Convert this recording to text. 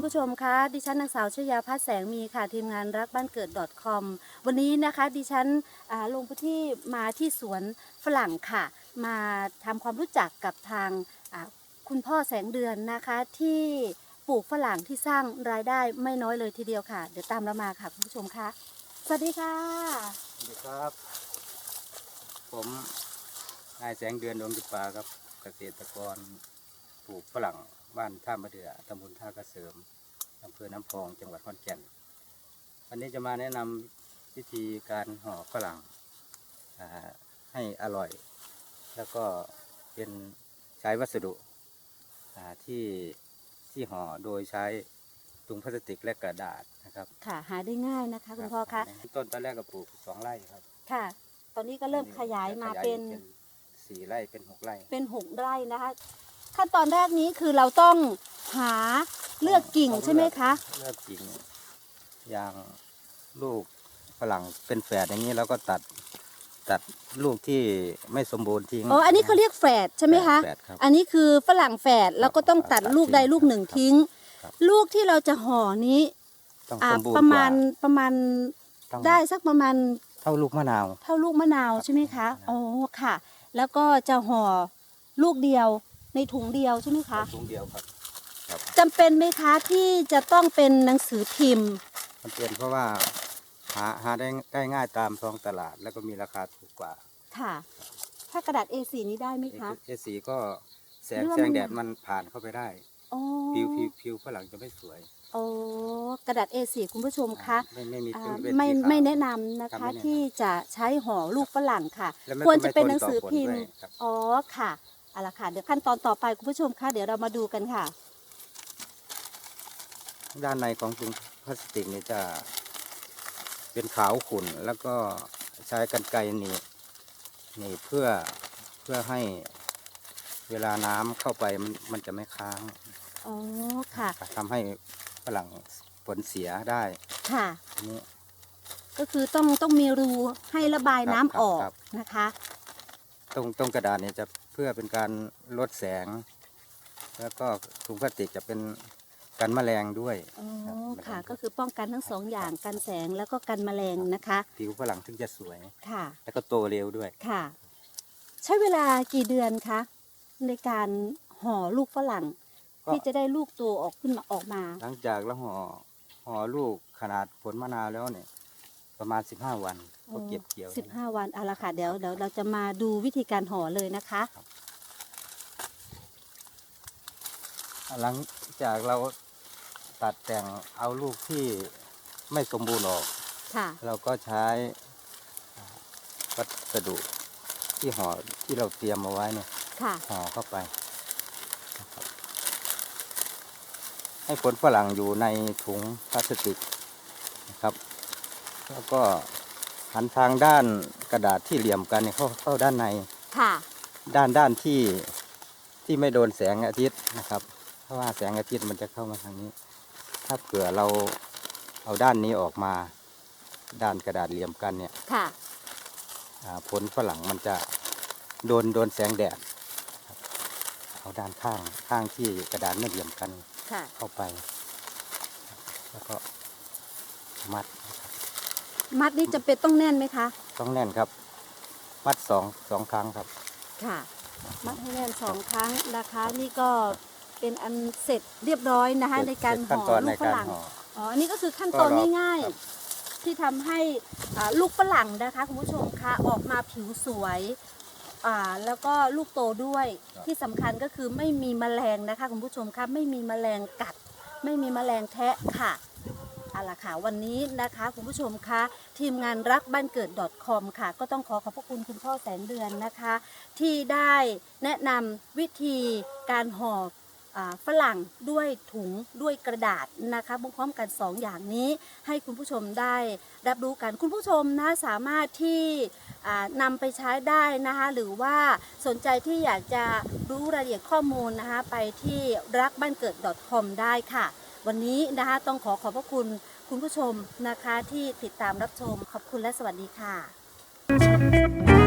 คุณผู้ชมคะดิฉันนางสาวชยาพัฒแสงมีค่ะทีมงานรักบ้านเกิด .com วันนี้นะคะดิฉันลงพื้นที่มาที่สวนฝรั่งค่ะ มาทำความรู้จักกับทางคุณพ่อแสงเดือนนะคะที่ปลูกฝรั่งที่สร้างรายได้ไม่น้อยเลยทีเดียวค่ะ เดี๋ยวตามเรามาค่ะคุณผู้ชมคะสวัสดีค่ะสวัสดีครับ ผมนายแสงเดือนดวงจิปาครับเกษตรกร ลูกฝรั่งบ้านท่ามะเดือตำบลท่ากระเสริมอำเภอน้ำพองจังหวัดขอนแก่น วันนี้จะมาแนะนำวิธีการห่อฝรั่งอ่าให้อร่อย แล้วก็เป็นใช้วัสดุอ่าที่ที่ห่อโดยใช้ถุงพลาสติกและกระดาษนะครับ ค่ะหาได้ง่ายนะคะคุณพ่อคะต้นตอนแรกก็ปลูกสองไร่ครับ ค่ะ ตอนนี้ก็เริ่มขยายมาขยเป็นสี่ไร่เป็นหกไร่ เป็นหกไร่นะคะ ขั้นตอนแรกนี้คือเราต้องหาเลือกกิ่งต้องใช่ไหมคะ เลือกกิ่งอย่างลูกฝรั่งเป็นแฝดอย่างนี้เราก็ตัดตัดลูกที่ไม่สมบูรณ์ทิ้งอ๋อ อันนี้เขาเรียกแฝดใช่ไหมคะ แฝดครับ อันนี้คือฝรั่งแฝดแล้วก็ต้องตัดตัดลูกใดทิ้งลูกหนึ่งทิ้ง ครับ ลูกที่เราจะห่อนี้ต้องอ่าสมบูรณ์ประมาณกว่ประมาณต้องได้สักประมาณเท่าลูกมะนาว เท่าลูกมะนาวใช่ไหมคะครับอ๋อค่ะ แล้วก็จะห่อลูกเดียว ในถุงเดียวใช่ไหมคะถุงเดียวครับจำเป็นไหมคะที่จะต้องเป็นหนังสือพิมพ์มันเป็นเพราะว่าหาหาได้ได้ง่ายตามท้องตลาด แล้วก็มีราคาถูกกว่า ค่ะ ถ้ากระดาษ A4 นี้ได้ไหมคะเอสีก็แสงหรือว่าแสมังนแดดมันผ่านเข้าไปได้อ๋อผิวผิวผิวฝรั่งจะไม่สวยโอ้กระดาษ A4 คุณผู้ชมคะไม่ไม่มีอ่าเป็นเป็นไม่สีขาวไม่แนะนำนะครัคะบไม่แนะนำที่จะใช้ห่อลูกฝรั่งค่ะและไม่ควรจะเป็นไม่หนังสือทพิมต่พ์ฝนด้วยครับอ๋อค่ะ เอาละค่ะเดี๋ยวขั้นตอนต่อไปคุณผู้ชมคะเดี๋ยวเรามาดูกันค่ะ ด้านในของถุงพลาสติกนี่จะเป็นขาวขุ่นแล้วก็ใช้กันไกรหนีบหนีบเพื่อเพื่อให้เวลาน้ำเข้าไปมันมันจะไม่ค้างอ๋อค่ะ ทำให้ฝรั่งผลเสียได้ค่ะทีนี้ ก็คือต้องต้องมีรูให้ระบายน้ำครับออกครับ นะคะ ตรงตรงกระดาษเนี่ยจะ เพื่อเป็นการลดแสง แล้วก็ถุงพลาสติกจะเป็นกันแมลงด้วย อ๋อครับค่ะก็คือป้องกันทั้งสองอย่างกันแสงแล้วก็กันแมลงนะคะผิวฝรั่งถึงจะสวย ค่ะแล้วก็โตเร็วด้วย ค่ะ ใช้เวลากี่เดือนคะในการห่อลูกฝรั่ง ก็ ที่จะได้ลูกตัวออกขึ้นมาออกมาหลังจากแล้วห่อห่อลูกขนาดผลมะนาวแล้วเนี่ย ประมาณ 15 วันก็เก็บเกี่ยวสิบห้าวันเอาละค่ะเดี๋ยวเดี๋ยวเราจะมาดูวิธีการห่อเลยนะคะ หลังจากเราตัดแต่งเอาลูกที่ไม่สมบูรณ์ออก ค่ะ เราก็ใช้วัสดุที่ห่อที่เราเตรียมเอาไว้เนี่ยค่ะ ห่อเข้าไปนะครับให้ผลฝรั่งอยู่ในถุงพลาสติกนะครับ แล้วก็หันทางด้านกระดาษที่เหลี่ยมกันเนี่ยเข้าเข้าด้านใน ค่ะ ด้านด้านที่ที่ไม่โดนแสงอาทิตย์นะครับ เพราะว่าแสงอาทิตย์มันจะเข้ามาทางนี้ ถ้าเผื่อเราเอาด้านนี้ออกมา ด้านกระดาษเหลี่ยมกันเนี่ยค่ะ อ่าผลฝรั่งมันจะโดนโดนแสงแดดครับเอาด้านข้างข้างที่กระดาษไม่เหลี่ยมกันค่ะ เข้าไป แล้วก็มัดนะครับ มัดนี่จะเป็นต้องแน่นไหมคะ ต้องแน่นครับ มัดสองสองครั้งครับ ค่ะ มัดให้แน่นสองครั้งนะคะนี่ก็เป็นอันเสร็จเรียบร้อยนะคะ ในการขั้ห่นอตอนลูในกฝการรั่งห่ออ๋ออันนี้ก็คือขั้นตอนก็รอง่ายครับๆที่ทำให้อ่าลูกฝรั่งนะคะคุณผู้ชมคะออกมาผิวสวยอ่าแล้วก็ลูกโตด้วยที่สำคัญก็คือไม่มีแมลงนะคะคุณผู้ชมคะไม่มีแมลงกัด ไม่มีแมลงแทะค่ะ เอาล่ะค่ะวันนี้นะคะคุณผู้ชมคะทีมงานรักบ้านเกิด .com ค่ะ ก็ต้องขอขอบพระคุณคุณพ่อแสนเดือนนะคะ ที่ได้แนะนำวิธีการห่อฝรั่งด้วยถุงด้วยกระดาษนะคะพร้อมกัน 2 อย่างนี้ให้คุณผู้ชมได้รับรู้กันคุณผู้ชมนะสามารถที่นำไปใช้ได้นะคะหรือว่าสนใจที่อยากจะรู้รายละเอียดข้อมูลนะคะไปที่รักบ้านเกิด .com ได้ค่ะ วันนี้นะคะต้องขอขอบพระคุณคุณผู้ชมนะคะที่ติดตามรับชมขอบคุณและสวัสดีค่ะ